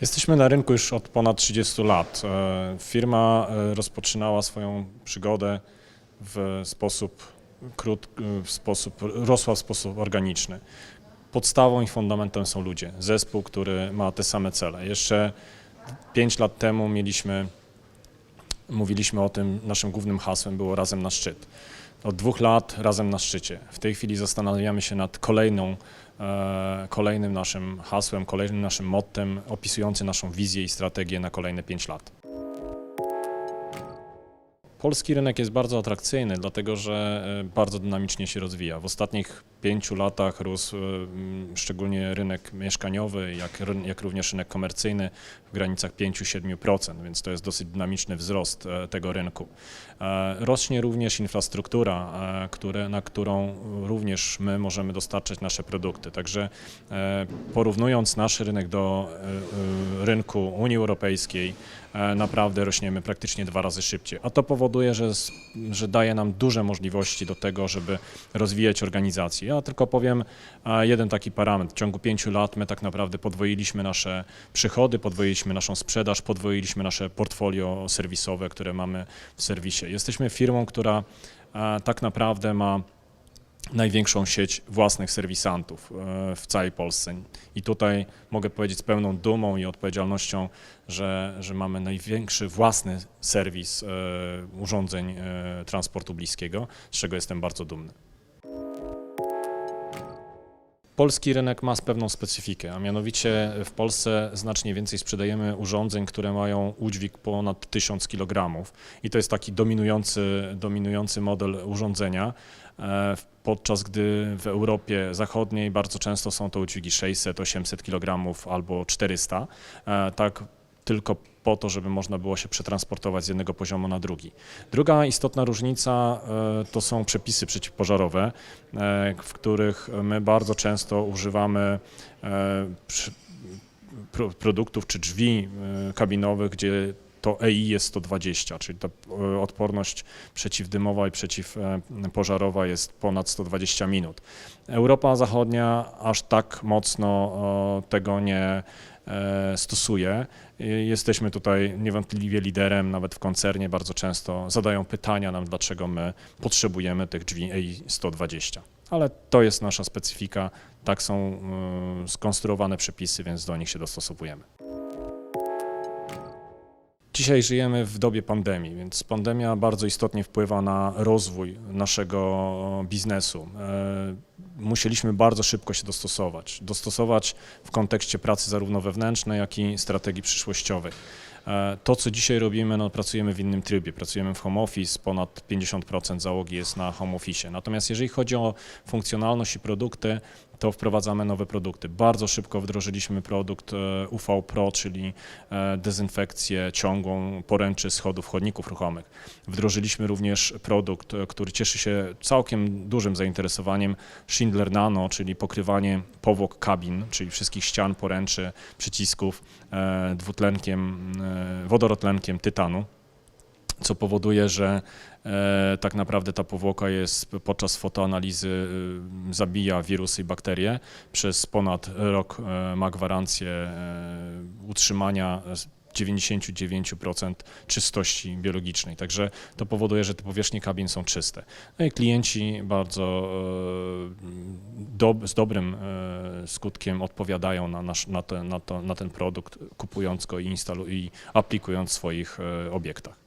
Jesteśmy na rynku już od ponad 30 lat. E, Firma e, rozpoczynała swoją przygodę w sposób krót, w sposób, rosła w sposób organiczny. Podstawą i fundamentem są ludzie. Zespół, który ma te same cele. Jeszcze 5 lat temu mieliśmy, mówiliśmy o tym, naszym głównym hasłem było razem na szczyt. Od dwóch lat razem na szczycie. W tej chwili zastanawiamy się nad kolejną, e, kolejnym naszym hasłem, kolejnym naszym mottem opisującym naszą wizję i strategię na kolejne 5 lat. Polski rynek jest bardzo atrakcyjny, dlatego że e, bardzo dynamicznie się rozwija. W ostatnich pięciu latach rósł e, m, szczególnie rynek mieszkaniowy, jak, jak również rynek komercyjny w granicach 5-7%, więc to jest dosyć dynamiczny wzrost e, tego rynku. E, Rośnie również infrastruktura, e, które, na którą również my możemy dostarczać nasze produkty. Także porównując nasz rynek do rynku Unii Europejskiej, naprawdę rośniemy praktycznie dwa razy szybciej. A to powoduje, że, że daje nam duże możliwości do tego, żeby rozwijać organizację. Ja tylko powiem e, jeden taki parametr. W ciągu pięciu lat my tak naprawdę podwoiliśmy nasze przychody, podwoiliśmy naszą sprzedaż, podwoiliśmy nasze portfolio serwisowe, które mamy w serwisie. Jesteśmy firmą, która e, tak naprawdę ma największą sieć własnych serwisantów e, w całej Polsce. I tutaj mogę powiedzieć z pełną dumą i odpowiedzialnością, że, że mamy największy własny serwis urządzeń transportu bliskiego, z czego jestem bardzo dumny. Polski rynek ma pewną specyfikę, a mianowicie w Polsce znacznie więcej sprzedajemy urządzeń, które mają udźwig ponad 1000 kg i to jest taki dominujący, dominujący model urządzenia, e, podczas gdy w Europie Zachodniej bardzo często są to udźwigi 600, 800 kg albo 400, e, tak tylko po to, żeby można było się przetransportować z jednego poziomu na drugi. Druga istotna różnica e, to są przepisy przeciwpożarowe, e, w których my bardzo często używamy e, produktów czy drzwi kabinowych, gdzie to EI jest 120, czyli ta e, odporność przeciwdymowa i przeciwpożarowa jest ponad 120 minut. Europa Zachodnia aż tak mocno e, tego nie e, stosuje. Jesteśmy tutaj niewątpliwie liderem, nawet w koncernie bardzo często zadają pytania nam, dlaczego my potrzebujemy tych drzwi EI 120. Ale to jest nasza specyfika, tak są skonstruowane przepisy, więc do nich się dostosowujemy. Dzisiaj żyjemy w dobie pandemii, więc pandemia bardzo istotnie wpływa na rozwój naszego biznesu. E, Musieliśmy bardzo szybko się dostosować. Dostosować w kontekście pracy zarówno wewnętrznej, jak i strategii przyszłościowej. E, To, co dzisiaj robimy, no, pracujemy w innym trybie. Pracujemy w home office, ponad 50% załogi jest na home office. Natomiast jeżeli chodzi o funkcjonalność i produkty, to wprowadzamy nowe produkty. Bardzo szybko wdrożyliśmy produkt e, UV Pro, czyli e, dezynfekcję ciągłą poręczy schodów chodników ruchomych. Wdrożyliśmy również produkt, e, który cieszy się całkiem dużym zainteresowaniem, Schindler Nano, czyli pokrywanie powłok kabin, czyli wszystkich ścian, poręczy, przycisków dwutlenkiem, wodorotlenkiem tytanu co powoduje, że e, tak naprawdę ta powłoka jest podczas fotoanalizy e, zabija wirusy i bakterie. Przez ponad rok e, ma gwarancję utrzymania z 99% czystości biologicznej. Także to powoduje, że te powierzchnie kabin są czyste. No i klienci bardzo dob- z dobrym skutkiem odpowiadają na, nasz, na, te, na, to, na ten produkt, kupując go i, instalu- i aplikując w swoich obiektach.